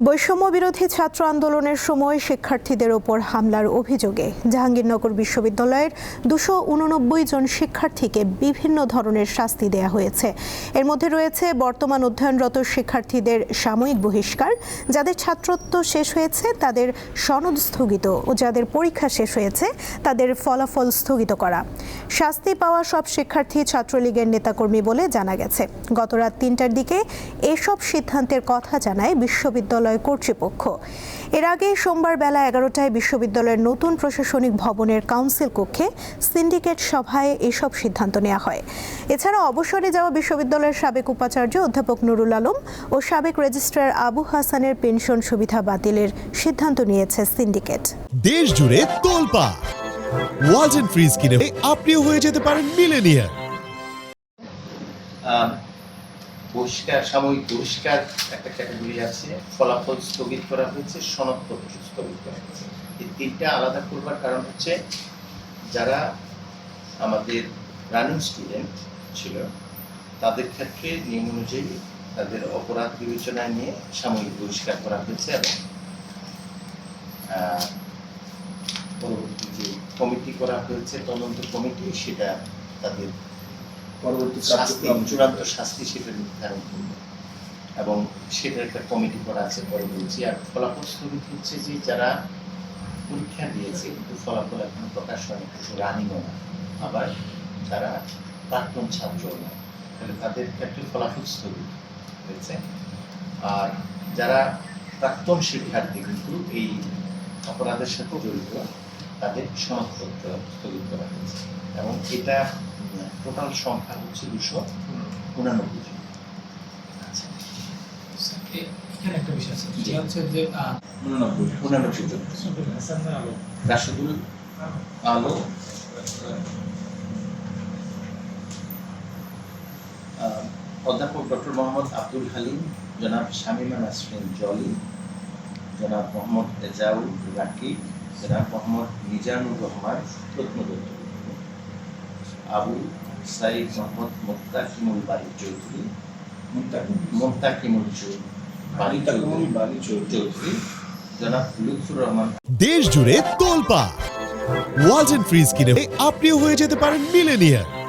বৈষম্য বিরোধী ছাত্র আন্দোলনের সময় শিক্ষার্থীদের ওপর হামলার অভিযোগে জাহাঙ্গীরনগর বিশ্ববিদ্যালয়ের দুশো উননব্বই জন শিক্ষার্থীকে বিভিন্ন ধরনের শাস্তি দেয়া হয়েছে। এর মধ্যে রয়েছে বর্তমান অধ্যয়নরত শিক্ষার্থীদের সাময়িক বহিষ্কার, যাদের ছাত্রত্ব শেষ হয়েছে, তাদের সনদ স্থগিত ও যাদের পরীক্ষা শেষ হয়েছে, তাদের ফলাফল স্থগিত করা। শাস্তি পাওয়া সব শিক্ষার্থী ছাত্রলীগের নেতাকর্মী বলে জানা গেছে। গতরাত তিনটার দিকে এসব সিদ্ধান্তের কথা জানায় বিশ্ববিদ্যালয় কর্তৃপক্ষ। এর আগে সোমবার বেলা এগারোটায় বিশ্ববিদ্যালয়ের নতুন প্রশাসনিক ভবনের কাউন্সিল কক্ষে সিন্ডিকেট সভায় এসব সিদ্ধান্ত নেওয়া হয়। এছাড়া অবসরে যাওয়া বিশ্ববিদ্যালয়ের সাবেক উপাচার্য অধ্যাপক নুরুল আলম ও সাবেক রেজিস্ট্রার আবু হাসানের পেনশন সুবিধা বাতিলের সিদ্ধান্ত নিয়েছে সিন্ডিকেট। দেশ জুড়ে তোলপা ওয়ালটন ফ্রিজ কিনে আপনিও হয়ে যেতে পারেন মিলেনিয়ার বহিষ্কার, সাময়িক বহিষ্কার একটা ক্যাটাগরি আছে, ফলাফল স্থগিত করা হয়েছে, সনদপত্র স্থগিত করা হয়েছে। এই তিনটা আলাদা করবার কারণ হচ্ছে যারা আমাদের রানিং স্টুডেন্ট ছিল, তাদের ক্ষেত্রে নিয়ম অনুযায়ী তাদের অপরাধ বিবেচনায় নিয়ে সাময়িক বহিষ্কার করা হয়েছে এবং পরবর্তী যে কমিটি করা হয়েছে, তদন্ত কমিটি, সেটা তাদের পরবর্তী শাস্তি কার্যক্রম চূড়ান্ত শাস্তি সেটা নির্ধারণ করবে। এবং সেটা একটা কমিটি করা আছে পরে বলছি। আর ফলাফল স্থগিত হচ্ছে যে যারা পরীক্ষা দিয়েছে কিন্তু ফলাফল এখন প্রকাশ হয়নি রানিংও না। আবার যারা প্রাক্তন ছাত্র না তাহলে তাদের ক্ষেত্রে ফলাফল স্থগিত হয়েছে। আর যারা প্রাক্তন শিক্ষার্থী কিন্তু এই অপরাধের সাথে জড়িত তাদের সনদপত্র স্থগিত করা হয়েছে। এবং এটা টোটাল সংখ্যা হচ্ছে দুশো উনানব্বই জন। এখানে একটা বিষয় আছে সেটা হচ্ছে যে আহ, উনানব্বই উনানব্বই জন। রাশেদুল আলো। অধ্যাপক ডক্টর মোহাম্মদ আব্দুল হালিম জনাব শামিমা নাসরিন জলি জনাব মোহাম্মদ এজাউল রাকিব জনাব মোহাম্মদ মিজানুর রহমান রত্নদত্ত আবু সাইদ মোহাম্মদ মোত্তাকিমুল বাড়ি চৌধুরী। মোত্তাকিমুল। চৌধুরী। বাড়ি চৌধুরী বাড়ি চৌধুরী। চৌধুরী। জনাব লুৎফুর রহমান। দেশ জুড়ে তোলপা ওয়ালটন ফ্রিজ কিনে আপনিও হয়ে যেতে পারেন মিলেনিয়ার